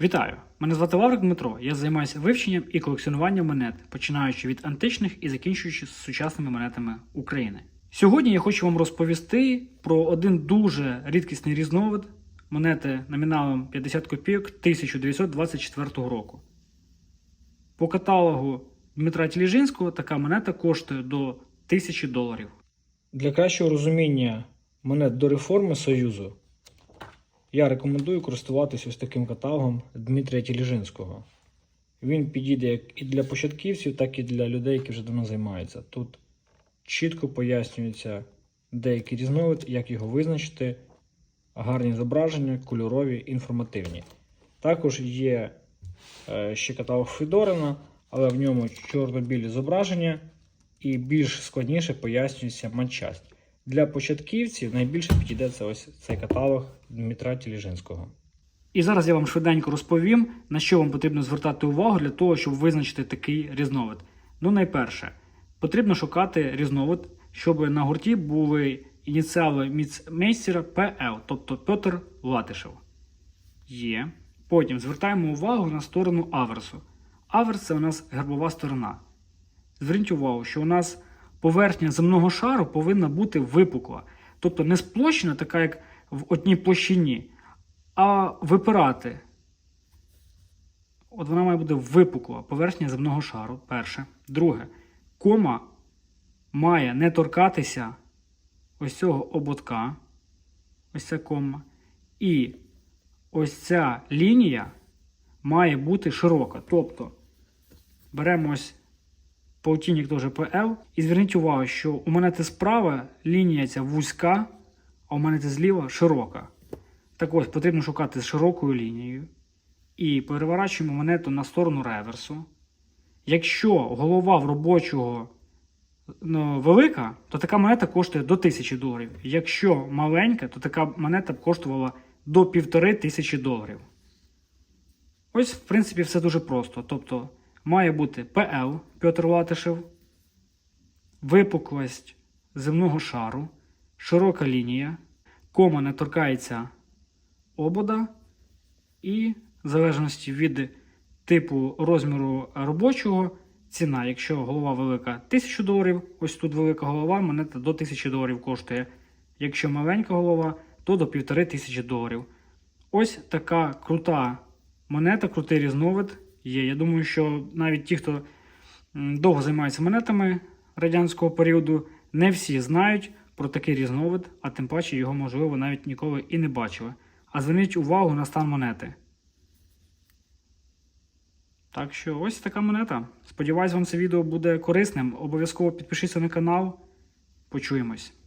Вітаю! Мене звати Лаврик Дмитро. Я займаюся вивченням і колекціонуванням монет, починаючи від античних і закінчуючи сучасними монетами України. Сьогодні я хочу вам розповісти про один дуже рідкісний різновид монети номіналом 50 копійок 1924 року. По каталогу Дмитра Тіліжинського така монета коштує до 1000 доларів. Для кращого розуміння монет до реформи Союзу я рекомендую користуватися ось таким каталогом Дмитрія Тіліжинського. Він підійде як і для початківців, так і для людей, які вже давно займаються. Тут чітко пояснюється деякий різновид, як його визначити, гарні зображення, кольорові, інформативні. Також є е, ще каталог Федорина, але в ньому чорно-білі зображення і більш складніше пояснюється матчасть. Для початківців найбільше підійде це ось цей каталог Дмитра Тіліжинського. І зараз я вам швиденько розповім, на що вам потрібно звертати увагу для того, щоб визначити такий різновид. Ну, найперше, потрібно шукати різновид, щоб на гурті були ініціали міцмейстера ПЛ, тобто Петр Латишев. Є. Потім звертаємо увагу на сторону аверсу. Аверс це у нас гербова сторона. Зверніть увагу, що у нас поверхня земного шару повинна бути випукла. Тобто не сплощена, така як в одній площині, а випирати. От вона має бути випукла поверхня земного шару. Перше. Друге, кома має не торкатися ось цього ободка. Ось ця кома. І ось ця лінія має бути широка. Тобто беремо ось полтинник теж PL. І зверніть увагу, що у монети справа лінія ця вузька, а у монети зліва широка. Так ось потрібно шукати з широкою лінією. І переворачуємо монету на сторону реверсу. Якщо голова в робочого ну, велика, то така монета коштує до 1000 доларів. Якщо маленька, то така монета б коштувала до 1500 доларів. Ось, в принципі, все дуже просто. Тобто, має бути ПЛ Петр Латишев, випуклость земного шару, широка лінія, кома не торкається обода, і в залежності від типу розміру робочого, ціна, якщо голова велика 1000 доларів, ось тут велика голова, монета до 1000 доларів коштує. Якщо маленька голова, то до 1500 доларів. Ось така крута монета, крутий різновид є. Я думаю, що навіть ті, хто довго займається монетами радянського періоду, не всі знають про такий різновид, а тим паче його, можливо, навіть ніколи і не бачили. А зверніть увагу на стан монети. Так що ось така монета. Сподіваюсь, вам це відео буде корисним. Обов'язково підпишіться на канал. Почуємось.